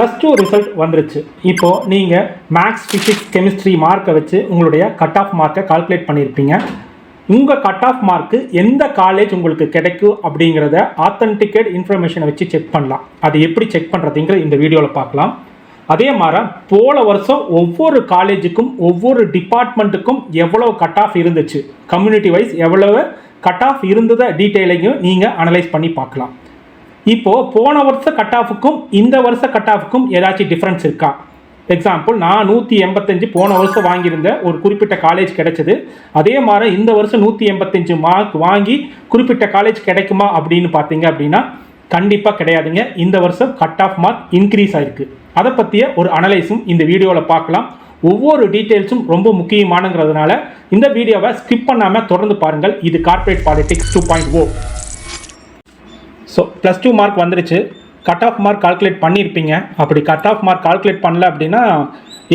Plus two result வந்துருச்சு. இப்போ நீங்கள் மேக்ஸ் ஃபிசிக்ஸ் கெமிஸ்ட்ரி மார்க்கை வச்சு உங்களுடைய கட் ஆஃப் மார்க்கை கால்குலேட் பண்ணியிருப்பீங்க உங்கள் கட் ஆஃப் மார்க்கு எந்த காலேஜ் உங்களுக்கு கிடைக்கும் அப்படிங்கிறத ஆத்தன்டிகேட் இன்ஃபர்மேஷனை வச்சு செக் பண்ணலாம். அது எப்படி செக் பண்ணுறதுங்கிற இந்த வீடியோவில் பார்க்கலாம். அதே மாதிரி போன வருஷம் ஒவ்வொரு காலேஜுக்கும் ஒவ்வொரு டிபார்ட்மெண்ட்டுக்கும் எவ்வளோ கட் ஆஃப் இருந்துச்சு. கம்யூனிட்டி வைஸ் எவ்வளவு கட் ஆஃப் இருந்தத டீட்டெயிலையும் நீங்கள் அனலைஸ் பண்ணி பார்க்கலாம். இப்போது போன வருஷ கட் ஆஃபுக்கும் இந்த வருஷ கட் ஆஃபுக்கும் ஏதாச்சும் டிஃப்ரென்ஸ் இருக்கா? எக்ஸாம்பிள் நான் நூற்றி எண்பத்தஞ்சு போன வருஷம் வாங்கியிருந்த ஒரு குறிப்பிட்ட காலேஜ் கிடைச்சது. அதே மாதிரி இந்த வருஷம் நூற்றி எண்பத்தஞ்சு மார்க் வாங்கி குறிப்பிட்ட காலேஜ் கிடைக்குமா அப்படின்னு பார்த்தீங்க அப்படின்னா கண்டிப்பாக கிடையாதுங்க. இந்த வருஷம் கட் ஆஃப் மார்க் இன்க்ரீஸ் ஆயிருக்கு. அதை பற்றிய ஒரு அனலைஸும் இந்த வீடியோவில் பார்க்கலாம். ஒவ்வொரு டீட்டெயில்ஸும் ரொம்ப முக்கியமானங்கிறதுனால இந்த வீடியோவை ஸ்கிப் பண்ணாமல் தொடர்ந்து பாருங்கள். இது corporate politics two point O so plus two mark வந்துருச்சு. கட் ஆஃப் மார்க் கால்குலேட் பண்ணியிருப்பீங்க அப்படி கட் ஆஃப் மார்க் கால்குலேட் பண்ணல அப்படின்னா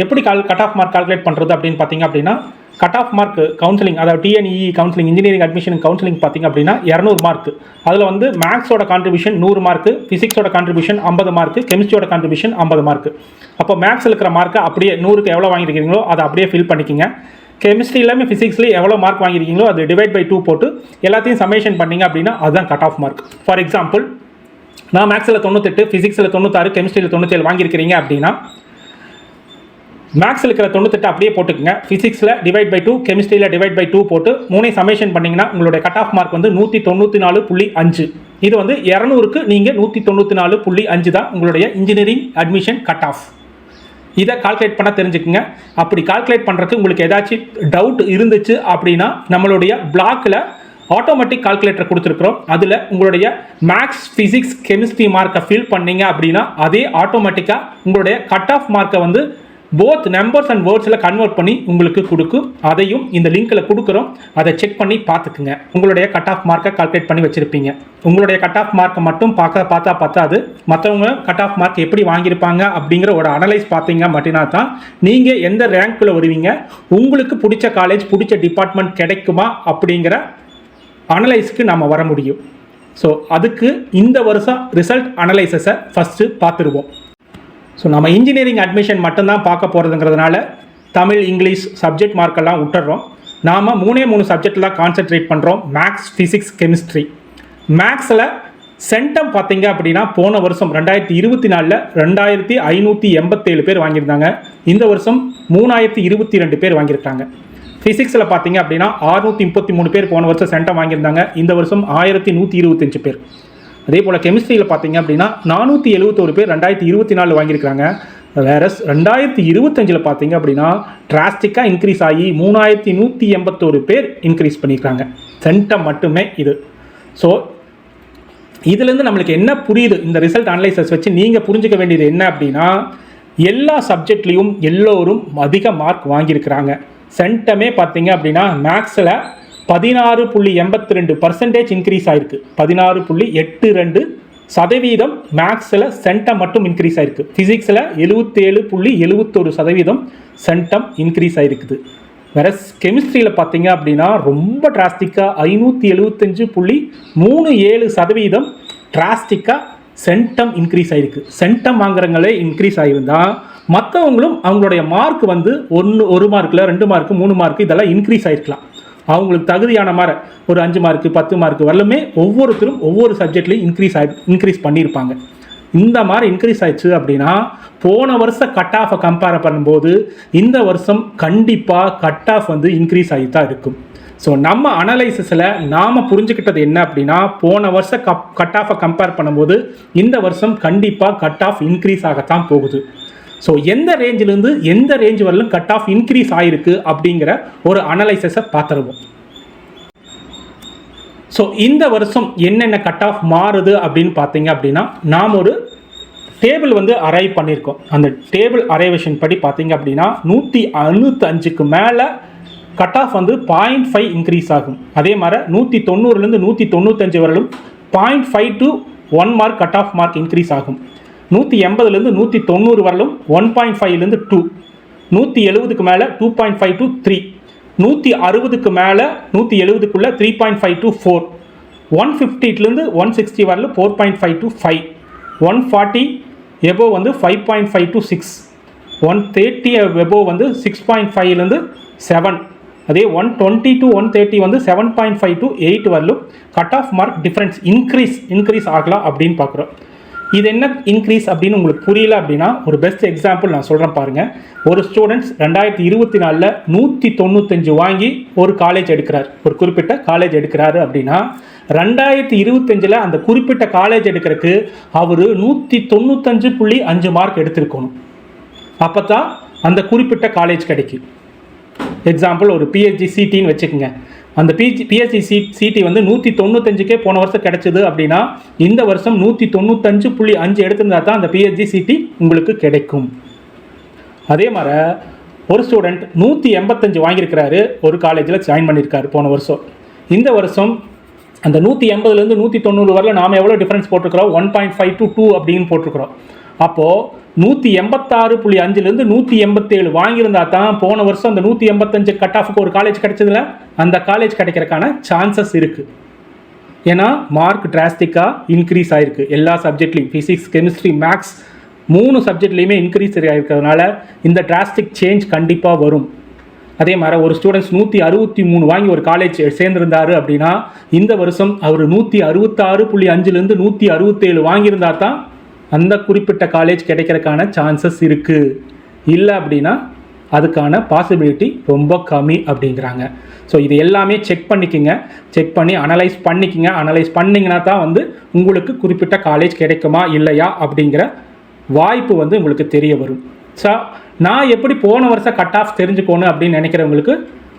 எப்படி கால் கட் ஆஃப் மார்க் கால்குலேட் பண்ணுறது அப்படின்னு பார்த்தீங்க அப்படின்னா கட் ஆஃப் மார்க் கவுன்சிலிங் அதாவது TNE counselling engineering admission counselling பார்த்தீங்க அப்படின்னா இரநூறு மார்க் அதில் வந்து மேக்ஸோட கான்ட்ரிபியூஷன் நூறு மார்க் ஃபிசிக்ஸோட கான்ட்ரிபியூஷன் ஐம்பது மார்க் கெமிஸ்ட்ரியோட கான்ட்ரிபியூஷன் ஐம்பது மார்க் அப்போ மேக்ஸில் இருக்கிற மார்க்கை அப்படியே நூறுக்கு எவ்வளோ வாங்கியிருக்கீங்களோ அதை அப்படியே ஃபில் பண்ணிக்கிங்க. கெமிஸ்ட்ரி இல்லாமல் ஃபிசிக்ஸ்லேயே எவ்வளோ மார்க் வாங்கியிருக்கீங்களோ அது டிவைட் பை டூ போட்டு எல்லாத்தையும் சமேஷன் பண்ணீங்க அப்படின்னா அதுதான் cut off mark for example நான் மேக்ஸில் தொண்ணூத்தெட்டு ஃபிசிக்ஸில் தொண்ணூத்தாறு கெமிஸ்ட்ரியில் தொண்ணூற்றேழு வாங்கியிருக்கிறீங்க அப்படின்னா மேக்ஸில் இருக்கிற தொண்ணூத்தெட்டு அப்படியே போட்டுக்கங்க. ஃபிசிக்ஸில் டிவைட் பை டூ கெமிஸ்ட்ரியில் டிவைட் பை டூ போட்டு மூணையும் சமேஷன் பண்ணிங்கன்னா உங்களுடைய கட் ஆஃப் மார்க் வந்து நூற்றி தொண்ணூற்றி நாலு புள்ளி அஞ்சு. இது வந்து இரநூறுக்கு நீங்கள் நூற்றி தொண்ணூற்றி நாலு புள்ளி அஞ்சு தான் உங்களுடைய இன்ஜினியரிங் அட்மிஷன் கட் ஆஃப் இதை கால்குலேட் பண்ண தெரிஞ்சுக்குங்க. அப்படி கால்குலேட் பண்ணுறதுக்கு உங்களுக்கு ஏதாச்சும் டவுட் இருந்துச்சு அப்படின்னா நம்மளுடைய பிளாக்கில் ஆட்டோமேட்டிக் கால்குலேட்டர் கொடுத்துருக்குறோம். அதில் உங்களுடைய மேக்ஸ் ஃபிசிக்ஸ் கெமிஸ்ட்ரி மார்க்கை ஃபில் பண்ணீங்க அப்படின்னா அதே ஆட்டோமேட்டிக்காக உங்களுடைய கட் ஆஃப் மார்க்கை வந்து போத் நம்பர்ஸ் அண்ட் வேர்ட்ஸில் கன்வெர்ட் பண்ணி உங்களுக்கு கொடுக்கும். அதையும் இந்த லிங்க்கில் கொடுக்குறோம். அதை செக் பண்ணி பார்த்துக்குங்க. உங்களுடைய கட் ஆஃப் மார்க்கை கால்குலேட் பண்ணி வச்சுருப்பீங்க. உங்களுடைய கட் ஆஃப் மார்க்கை மட்டும் பார்க்க பார்த்தா பார்த்தாது மற்றவங்க கட் ஆஃப் மார்க் எப்படி வாங்கியிருப்பாங்க அப்படிங்கிற ஒரு அனலைஸ் பார்த்தீங்க அப்படின்னா தான் நீங்கள் எந்த ரேங்க்கில் வருவீங்க உங்களுக்கு பிடிச்ச காலேஜ் பிடிச்ச டிபார்ட்மெண்ட் கிடைக்குமா அப்படிங்கிற அனலைஸ்க்கு நம்ம வர முடியும். ஸோ அதுக்கு இந்த வருஷம் ரிசல்ட் அனலைசஸை ஃபஸ்ட்டு பார்த்துருவோம். ஸோ நம்ம இன்ஜினியரிங் அட்மிஷன் மட்டும்தான் பார்க்க போகிறதுங்கிறதுனால தமிழ் இங்கிலீஷ் சப்ஜெக்ட் மார்க்கெல்லாம் விட்டுறோம் நாம் மூணே மூணு சப்ஜெக்டில் கான்சென்ட்ரேட் பண்ணுறோம் மேக்ஸ் ஃபிசிக்ஸ் கெமிஸ்ட்ரி மேக்ஸில் சென்டம் பார்த்தீங்க அப்படின்னா போன வருஷம் ரெண்டாயிரத்தி இருபத்தி நாலில் ரெண்டாயிரத்தி ஐநூற்றி எண்பத்தேழு பேர் வாங்கியிருந்தாங்க. இந்த வருஷம் மூணாயிரத்தி இருபத்தி ரெண்டு பேர் வாங்கியிருக்காங்க. ஃபிசிக்ஸில் பார்த்தீங்க அப்படின்னா ஆறுநூற்றி முப்பத்தி மூணு பேர் போன வருஷம் சென்டம் வாங்கியிருந்தாங்க. இந்த வருஷம் ஆயிரத்தி நூற்றி இருபத்தஞ்சு பேர். அதே போல் கெமிஸ்ட்ரியில் பார்த்தீங்க அப்படின்னா நானூற்றி எழுபத்தோரு பேர் ரெண்டாயிரத்தி இருபத்தி நாலு வாங்கியிருக்காங்க வேறஸ் ரெண்டாயிரத்தி இருபத்தஞ்சில் பார்த்தீங்க அப்படின்னா டிராஸ்டிக்காக இன்க்ரீஸ் ஆகி மூணாயிரத்தி நூற்றி எண்பத்தோரு பேர் இன்க்ரீஸ் பண்ணியிருக்காங்க சென்டம் மட்டுமே இது. ஸோ இதுலேருந்து நம்மளுக்கு என்ன புரியுது? இந்த ரிசல்ட் அனலைசஸ் வச்சு நீங்கள் புரிஞ்சுக்க வேண்டியது என்ன அப்படின்னா எல்லா சப்ஜெக்ட்லேயும் எல்லோரும் அதிக மார்க் வாங்கியிருக்கிறாங்க. சென்டமே பார்த்தீங்க அப்படின்னா மேக்ஸில் பதினாறு புள்ளி எண்பத்தி ரெண்டு பர்சன்டேஜ் இன்க்ரீஸ் ஆயிருக்கு. பதினாறு புள்ளி எட்டு ரெண்டு சதவீதம் மேக்ஸில் சென்டம் மட்டும் இன்க்ரீஸ் ஆயிருக்கு. ஃபிசிக்ஸில் எழுபத்தேழு புள்ளி எழுபத்தொரு சதவீதம் சென்டம் இன்க்ரீஸ் ஆயிருக்குது. வேற கெமிஸ்ட்ரியில் பார்த்தீங்க அப்படின்னா ரொம்ப டிராஸ்டிக்காக ஐநூற்றி எழுபத்தஞ்சு புள்ளி மூணு ஏழு சதவீதம் டிராஸ்டிக்காக சென்டம் இன்க்ரீஸ் ஆயிருக்கு. சென்டம் வாங்குறவங்களே இன்க்ரீஸ் ஆகியிருந்தால் மற்றவங்களும் அவங்களுடைய மார்க் வந்து ஒன்று ஒரு மார்க்கில் ரெண்டு மார்க்கு மூணு மார்க் இதெல்லாம் இன்க்ரீஸ் ஆயிருக்கலாம். அவங்களுக்கு தகுதியான மாதிரி ஒரு அஞ்சு மார்க்கு பத்து மார்க் வரலுமே ஒவ்வொருத்தரும் ஒவ்வொரு சப்ஜெக்ட்லையும் இன்க்ரீஸ் ஆகி இன்க்ரீஸ் பண்ணியிருப்பாங்க. இந்த மாதிரி இன்க்ரீஸ் ஆயிடுச்சு அப்படின்னா போன வருஷம் கட் ஆஃபை கம்பேர் பண்ணும்போது இந்த வருஷம் கண்டிப்பாக கட் ஆஃப் வந்து இன்க்ரீஸ் ஆகி தான் இருக்கும். ஸோ நம்ம அனலைசிஸில் நாம் புரிஞ்சுக்கிட்டது என்ன அப்படின்னா போன வருஷம் கப் கட் ஆஃபை கம்பேர் பண்ணும்போது இந்த வருஷம் கண்டிப்பாக கட் ஆஃப் இன்க்ரீஸ் ஆகத்தான் போகுது. ஸோ எந்த ரேஞ்சிலேருந்து எந்த ரேஞ்ச் வரலும் கட் ஆஃப் இன்க்ரீஸ் ஆகிருக்கு அப்படிங்கிற ஒரு அனலைசஸை பார்த்துருவோம். ஸோ இந்த வருஷம் என்னென்ன கட் ஆஃப் மாறுது அப்படின்னு பார்த்தீங்க அப்படின்னா நாம் ஒரு டேபிள் வந்து அரைவ் பண்ணியிருக்கோம். அந்த டேபிள் அரைவேஷன் படி பார்த்தீங்க அப்படின்னா நூற்றி அறுபத்தஞ்சுக்கு மேலே கட் ஆஃப் வந்து பாயிண்ட் ஃபைவ் இன்க்ரீஸ் ஆகும். அதே மாதிரி நூற்றி தொண்ணூறுலேருந்து நூற்றி தொண்ணூத்தஞ்சு வரலும் point five to one mark cut off mark increase ஆகும். நூற்றி எண்பதுலேருந்து நூற்றி தொண்ணூறு வரலும் ஒன் பாயிண்ட் ஃபைவ்லேருந்து டூ. நூற்றி எழுபதுக்கு மேலே two point five to three. நூற்றி அறுபதுக்கு மேலே நூற்றி எழுபதுக்குள்ளே three point five to four. One ஃபிஃப்டிலேருந்து one sixty வரலும் four point five to five. One forty above வந்து five point five to six. One thirty above வந்து சிக்ஸ் பாயிண்ட் ஃபைவ்லேருந்து seven. அதே one twenty to one thirty வந்து seven point five to eight வரலும் cut off mark difference increase increase ஆகலாம் அப்படின்னு பார்க்குறோம். இது என்ன இன்க்ரீஸ் அப்படின்னு உங்களுக்கு புரியல அப்படின்னா ஒரு பெஸ்ட் எக்ஸாம்பிள் நான் சொல்கிறேன் பாருங்கள் ஒரு ஸ்டூடெண்ட்ஸ் ரெண்டாயிரத்தி இருபத்தி நாலில் நூற்றி தொண்ணூத்தஞ்சு வாங்கி ஒரு காலேஜ் எடுக்கிறார். ஒரு குறிப்பிட்ட காலேஜ் எடுக்கிறாரு அப்படின்னா ரெண்டாயிரத்தி இருபத்தஞ்சில் அந்த குறிப்பிட்ட காலேஜ் எடுக்கிறதுக்கு அவர் நூற்றி தொண்ணூத்தஞ்சு புள்ளி அஞ்சு மார்க் எடுத்திருக்கணும். அப்போ தான் அந்த குறிப்பிட்ட காலேஜ் கிடைக்கும். எக்ஸாம்பிள் ஒரு பிஹெச்டி சிடின்னு வச்சுக்கோங்க. அந்த பிஜி பிஎஸ்சி சி சிடி வந்து நூற்றி தொண்ணூத்தஞ்சுக்கே போன வருஷம் கிடைச்சது அப்படின்னா இந்த வருஷம் நூற்றி தொண்ணூத்தஞ்சு புள்ளி அஞ்சு எடுத்திருந்தா தான் அந்த பிஎஸ்சி சிடி உங்களுக்கு கிடைக்கும். அதே மாதிரி ஒரு ஸ்டூடெண்ட் நூற்றி எண்பத்தஞ்சு வாங்கியிருக்கிறாரு ஒரு காலேஜில் ஜாயின் பண்ணியிருக்காரு போன வருஷம். இந்த வருஷம் அந்த நூற்றி எண்பதுலேருந்து நூற்றி தொண்ணூறு வரல நாம் எவ்வளோ டிஃப்ரென்ஸ் போட்டிருக்கிறோம்? One point five to two அப்படின்னு போட்டிருக்கிறோம். அப்போது நூற்றி எண்பத்தாறு புள்ளி அஞ்சுலேருந்து நூற்றி எண்பத்தேழு வாங்கியிருந்தா தான் போன வருஷம் அந்த நூற்றி எண்பத்தஞ்சு கட் ஆஃபுக்கு ஒரு காலேஜ் கிடைச்சதுல? அந்த காலேஜ் கிடைக்கிறதுக்கான சான்சஸ் இருக்குது ஏன்னா மார்க் டிராஸ்டிக்காக இன்க்ரீஸ் ஆகிருக்கு எல்லா சப்ஜெக்ட்லையும் ஃபிசிக்ஸ் கெமிஸ்ட்ரி மேக்ஸ் மூணு சப்ஜெக்ட்லேயுமே இன்க்ரீஸ் ஆகிருக்கிறதுனால இந்த டிராஸ்டிக் சேஞ்ச் கண்டிப்பாக வரும். அதே மாதிரி ஒரு ஸ்டூடெண்ட்ஸ் நூற்றி அறுபத்தி மூணு வாங்கி ஒரு காலேஜ் சேர்ந்திருந்தாரு அப்படின்னா இந்த வருஷம் அவர் நூற்றி அறுபத்தாறு புள்ளி அஞ்சுலேருந்து நூற்றி அறுபத்தேழு வாங்கியிருந்தா தான் அந்த குறிப்பிட்ட காலேஜ் கிடைக்கிறதுக்கான சான்சஸ் இருக்குது இல்லை அப்படின்னா அதுக்கான பாசிபிலிட்டி ரொம்ப கம்மி அப்படிங்கிறாங்க. ஸோ இது எல்லாமே செக் பண்ணிக்கோங்க. செக் பண்ணி அனலைஸ் பண்ணிக்கோங்க. அனலைஸ் பண்ணிங்கன்னா தான் வந்து உங்களுக்கு குறிப்பிட்ட காலேஜ் கிடைக்குமா இல்லையா அப்படிங்கிற வாய்ப்பு வந்து உங்களுக்கு தெரிய வரும். ஸோ நான் எப்படி போன வருஷம் கட் ஆஃப் தெரிஞ்சுக்கணும் அப்படின்னு நினைக்கிறவங்களுக்கு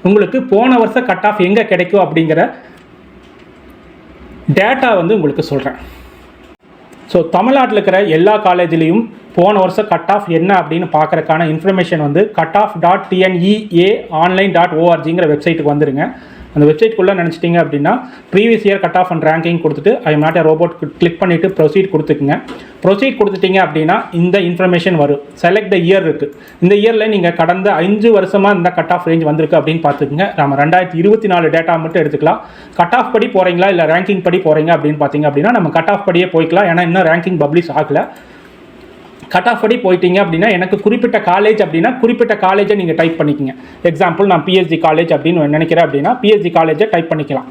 உங்களுக்கு போன வருஷம் கட் ஆஃப் எங்கே கிடைக்கும் அப்படிங்கிற டேட்டா வந்து உங்களுக்கு சொல்கிறேன் ஸோ தமிழ்நாட்டில் இருக்கிற எல்லா காலேஜ்லேயும் போன வருஷம் கட் ஆஃப் என்ன அப்படின்னு பார்க்குறக்கான இன்ஃபர்மேஷன் வந்து cut off dot TNEA online dot ஓஆர்ஜிங்கிற வெப்சைட்டுக்கு வந்துருங்க. அந்த வெப்சைட்குள்ளே நினச்சிட்டிங்க அப்படின்னா previous year cut off and ranking கொடுத்துட்டு I am not robot click பண்ணிவிட்டு ப்ரொசீட் கொடுத்துக்குங்க. ப்ரொசீட் கொடுத்துட்டிங்க அப்படின்னா இந்த இன்ஃபர்மேஷன் வரும். செலக்ட் த இயர் இருக்குது இந்த இயரில் நீங்கள் கடந்த அஞ்சு வருஷமாக இந்த கட் ஆஃப் ரேஞ்ச் வந்திருக்கு அப்படின்னு பார்த்துக்குங்க. நம்ம ரெண்டாயிரத்தி இருபத்தி நாலு டேட்டா மட்டும் எடுத்துக்கலாம். கட் ஆஃப் படி போகிறீங்களா இல்லை ரேங்கிங் படி போகிறீங்க அப்படின்னு பார்த்தீங்க அப்படின்னா நம்ம கட் ஆஃப் படியே போய்க்கலாம். ஏன்னா இன்னும் ரேங்கிங் பப்ளிஷ் ஆகலை. கட் ஆஃப் படி போயிட்டீங்க அப்படின்னா எனக்கு குறிப்பிட்ட காலேஜ் அப்படின்னா குறிப்பிட்ட காலேஜை நீங்கள் டைப் பண்ணிக்கங்க. எக்ஸாம்பிள் நான் பிஎஸ்ஜி காலேஜ் அப்படின்னு நினைக்கிறேன் அப்படின்னா பிஎஸ்ஜி காலேஜை டைப் பண்ணிக்கலாம்.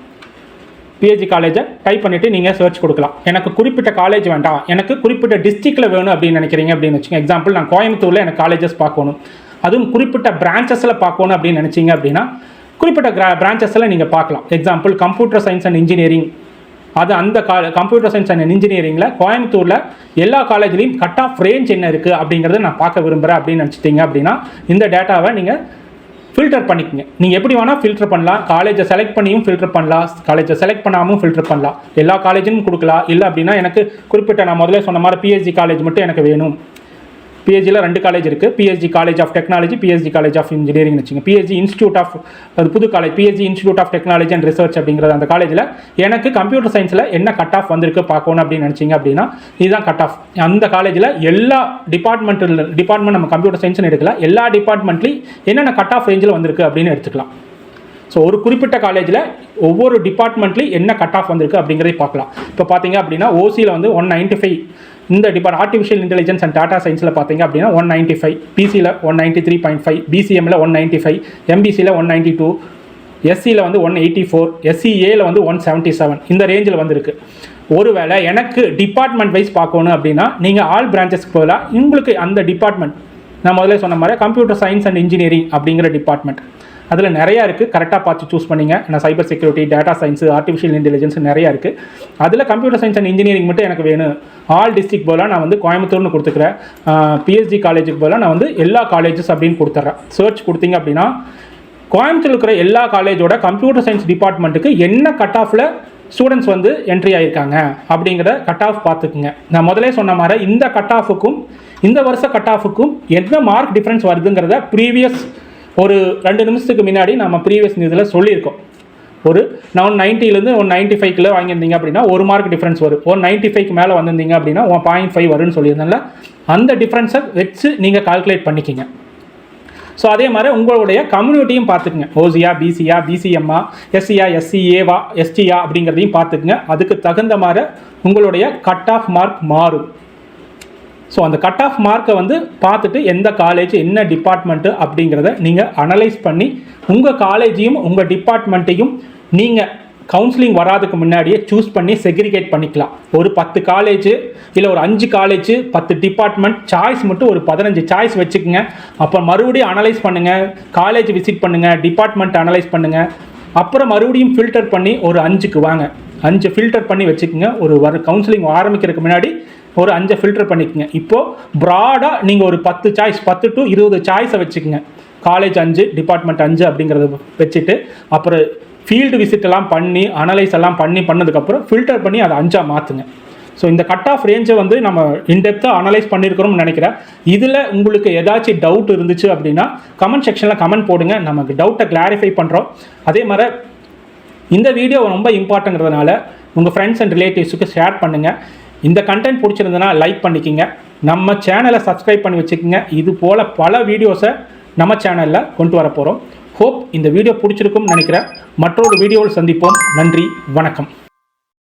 பிஹெச்டி காலேஜை டைப் பண்ணிவிட்டு நீங்கள் சர்ச் கொடுக்கலாம். எனக்கு குறிப்பிட்ட காலேஜ் வேண்டாம். எனக்கு குறிப்பிட்ட டிஸ்ட்ரிக்டில் வேணும் அப்படின்னு நினைக்கிறீங்க அப்படின்னு வச்சுங்க எக்ஸாம்பிள் நான் கோயம்புத்தூரில் எனக்கு காலேஜஸ் பார்க்கணும். அதுவும் குறிப்பிட்ட பிரான்ச்சஸில் பார்க்கணும் அப்படின்னு நினச்சிங்க அப்படின்னா குறிப்பிட்ட கிரா பிரான்ச்சஸில் நீங்கள் பார்க்கலாம். Example computer science and engineering அது அந்த கா கம்ப்யூட்டர் சயின்ஸ் அண்ட் இன்ஜினியரிங்கில் கோயம்புத்தூரில் எல்லா காலேஜ்லேயும் கட் ஆஃப் ரேஞ்ச் என்ன இருக்குது அப்படிங்கிறத நான் பார்க்க விரும்புகிறேன் அப்படின்னு நினச்சிட்டிங்க அப்படின்னா இந்த டேட்டாவை நீங்கள் ஃபில்டர் பண்ணிக்கங்க. நீங்கள் எப்படி வேணால் ஃபில்டர் பண்ணலாம். காலேஜை செலக்ட் பண்ணியும் ஃபில்டர் பண்ணலாம். காலேஜை செலக்ட் பண்ணாமல் ஃபில்டர் பண்ணலாம். எல்லா காலேஜும் கொடுக்கலாம். இல்லை அப்படின்னா எனக்கு குறிப்பிட்ட நான் முதல்ல சொன்ன மாதிரி பிஹெச்டி காலேஜ் மட்டும் எனக்கு வேணும். பிஹெச்சியில் ரெண்டு காலேஜ் இருக்குது PHD college of technology PHD college of engineering வச்சுங்க பிஹெச்டி இன்ஸ்டியூட் ஆஃப் அது புது college PHD institute of technology and research அப்படிங்கிறது அந்த காலேஜில் எனக்கு கம்ப்யூட்டர் சயின்ஸில் என்ன கட் ஆஃப் வந்திருக்கு பார்க்கணும் அப்படின்னு நினச்சிங்க அப்படின்னா இதுதான் கட் ஆஃப் அந்த காலேஜில் எல்லா டிபார்ட்மெண்ட்டில் டிபார்ட்மெண்ட் நம்ம கம்ப்யூட்டர் சயின்ஸ்னு எடுக்கலாம் எல்லா டிபார்ட்மெண்ட்லையும் என்னென்ன கட் ஆஃப் ரேஞ்சில் வந்திருக்கு அப்படின்னு எடுத்துக்கலாம். ஸோ ஒரு குறிப்பிட்ட காலேஜில் ஒவ்வொரு டிபார்ட்மெண்ட்லேயும் என்ன கட் ஆஃப் வந்திருக்கு அப்படிங்கிறதை பார்க்கலாம். இப்போ பார்த்தீங்க அப்படின்னா ஓசியில் வந்து ஒன் நைன்ட்டி ஃபைவ் இந்த depart artificial intelligence and data சயின்ஸில் பார்த்தீங்க அப்படின்னா ஒன் நைன்ட்டி ஃபைவ் பிசியில் one ninety three point five பிசிஎம்மில் one ninety five எம்பிசியில் ஒன் நைன்ட்டி டூ எஸ்சியில் வந்து ஒன் எயிட்டி ஃபோர் எஸ்சிஏல வந்து ஒன் செவன்ட்டி செவன் இந்த ரேஞ்சில் வந்துருக்கு. ஒருவேளை எனக்கு டிபார்ட்மெண்ட் வைஸ் பார்க்கணும் அப்படின்னா நீங்கள் ஆல் பிரான்ச்சஸ்க்கு போகலாம் உங்களுக்கு அந்த டிபார்ட்மெண்ட் நான் முதல்ல சொன்ன மாதிரி கம்ப்யூட்டர் சயின்ஸ் அண்ட் இன்ஜினியரிங் அப்படிங்கிற டிபார்ட்மெண்ட் அதில் நிறையா இருக்குது கரெக்டாக பார்த்து சூஸ் பண்ணிங்க. நான் cyber security data science artificial intelligence நிறையா இருக்குது அதில் கம்ப்யூட்டர் சயின்ஸ் அண்ட் இன்ஜினியரிங் மட்டும் எனக்கு வேணும். ஆல் டிஸ்ட்ரிக் போல நான் வந்து கோயம்புத்தூர்னு கொடுத்துக்கிறேன். பிஎஸ்டி காலேஜுக்கு போல நான் வந்து எல்லா காலேஜஸ் அப்படின்னு கொடுத்துட்றேன் சர்ச் கொடுத்தீங்க அப்படின்னா கோயம்புத்தூர் இருக்கிற எல்லா காலேஜோட கம்ப்யூட்டர் சயின்ஸ் டிபார்ட்மெண்ட்டுக்கு என்ன கட் ஆஃபில் ஸ்டூடெண்ட்ஸ் வந்து என்ட்ரி ஆகியிருக்காங்க அப்படிங்கிற கட் ஆஃப் பார்த்துக்குங்க. நான் முதலே சொன்ன மாதிரி இந்த கட் ஆஃபுக்கும் இந்த வருஷ கட் ஆஃபுக்கும் என்ன மார்க் டிஃப்ரென்ஸ் வருதுங்கிறத ப்ரீவியஸ் ஒரு ரெண்டு நிமிஷத்துக்கு முன்னாடி நம்ம ப்ரீவியஸ் இதில் சொல்லியிருக்கோம். ஒரு நான் ஒன் நைன்ட்டிலேருந்து ஒன் நைன்ட்டி ஃபைவ்க்குள்ளே வாங்கியிருந்தீங்க அப்படின்னா ஒரு மார்க் டிஃப்ரென்ஸ் வரும். ஒன் நைன்ட்டி ஃபைவ்க்கு மேலே வந்திருந்தீங்க அப்படின்னா ஒன் பாயிண்ட் ஃபைவ் வரும்னு சொல்லியிருந்தேன்ல. அந்த டிஃப்ரென்ஸை வச்சு நீங்கள் கால்குலேட் பண்ணிக்கிங்க. ஸோ அதே மாதிரி உங்களுடைய கம்யூனிட்டியும் பார்த்துக்குங்க. ஓசியா பிசியா பிசிஎம்மா எஸ்சியா எஸ்சிஏவா எஸ்டியா அப்படிங்கிறதையும் பார்த்துக்குங்க. அதுக்கு தகுந்த மாதிரி உங்களுடைய கட் ஆஃப் மார்க் மாறும். ஸோ அந்த கட் ஆஃப் மார்க்கை வந்து பார்த்துட்டு எந்த காலேஜ் என்ன டிபார்ட்மெண்ட்டு அப்படிங்கிறத நீங்கள் அனலைஸ் பண்ணி உங்கள் காலேஜையும் உங்கள் டிபார்ட்மெண்ட்டையும் நீங்கள் கவுன்சிலிங் வராதுக்கு முன்னாடியே சூஸ் பண்ணி செக்ரிகேட் பண்ணிக்கலாம். ஒரு பத்து காலேஜ் இல்லை ஒரு அஞ்சு காலேஜ் பத்து டிபார்ட்மெண்ட் சாய்ஸ் மட்டும் ஒரு பதினஞ்சு சாய்ஸ் வச்சுக்கோங்க. அப்போ மறுபடியும் அனலைஸ் பண்ணுங்கள் காலேஜ் விசிட் பண்ணுங்கள் டிபார்ட்மெண்ட் அனலைஸ் பண்ணுங்கள் அப்புறம் மறுபடியும் ஃபில்டர் பண்ணி ஒரு அஞ்சுக்கு வாங்க. அஞ்சு ஃபில்டர் பண்ணி வச்சுக்கோங்க. ஒரு வர கவுன்சிலிங் ஆரம்பிக்கிறதுக்கு முன்னாடி ஒரு அஞ்சை ஃபில்டர் பண்ணிக்கோங்க. இப்போது ப்ராடாக நீங்கள் ஒரு பத்து சாய்ஸ் பத்து டு இருபது சாய்ஸை வச்சுக்கோங்க. காலேஜ் அஞ்சு டிபார்ட்மெண்ட் அஞ்சு அப்படிங்கிறத வச்சுட்டு அப்புறம் ஃபீல்டு விசிட்டெல்லாம் பண்ணி அனலைஸ் எல்லாம் பண்ணி பண்ணதுக்கப்புறம் ஃபில்டர் பண்ணி அதை அஞ்சாக மாற்றுங்க ஸோ இந்த கட் ஆஃப் ரேஞ்சை வந்து நம்ம இன்டெப்த்தாக அனலைஸ் பண்ணியிருக்கிறோம்னு நினைக்கிறேன். இதில் உங்களுக்கு ஏதாச்சும் டவுட் இருந்துச்சு அப்படின்னா கமெண்ட் செக்ஷனில் கமெண்ட் போடுங்க. நமக்கு டவுட்டை கிளாரிஃபை பண்ணுறோம் அதே மாதிரி இந்த வீடியோ ரொம்ப இம்பார்ட்டங்கிறதுனால உங்கள் ஃப்ரெண்ட்ஸ் அண்ட் ரிலேட்டிவ்ஸுக்கு ஷேர் பண்ணுங்கள் இந்த கண்டென்ட் பிடிச்சிருந்ததுன்னா லைக் பண்ணிக்கிங்க. நம்ம சேனலை சப்ஸ்கிரைப் பண்ணி வச்சுக்கோங்க. இது போல் பல வீடியோஸை நம்ம சேனலில் கொண்டு வர போகிறோம் ஹோப் இந்த வீடியோ பிடிச்சிருக்கும்னு நினைக்கிறேன். மற்றொரு வீடியோவில் சந்திப்போம். நன்றி வணக்கம்.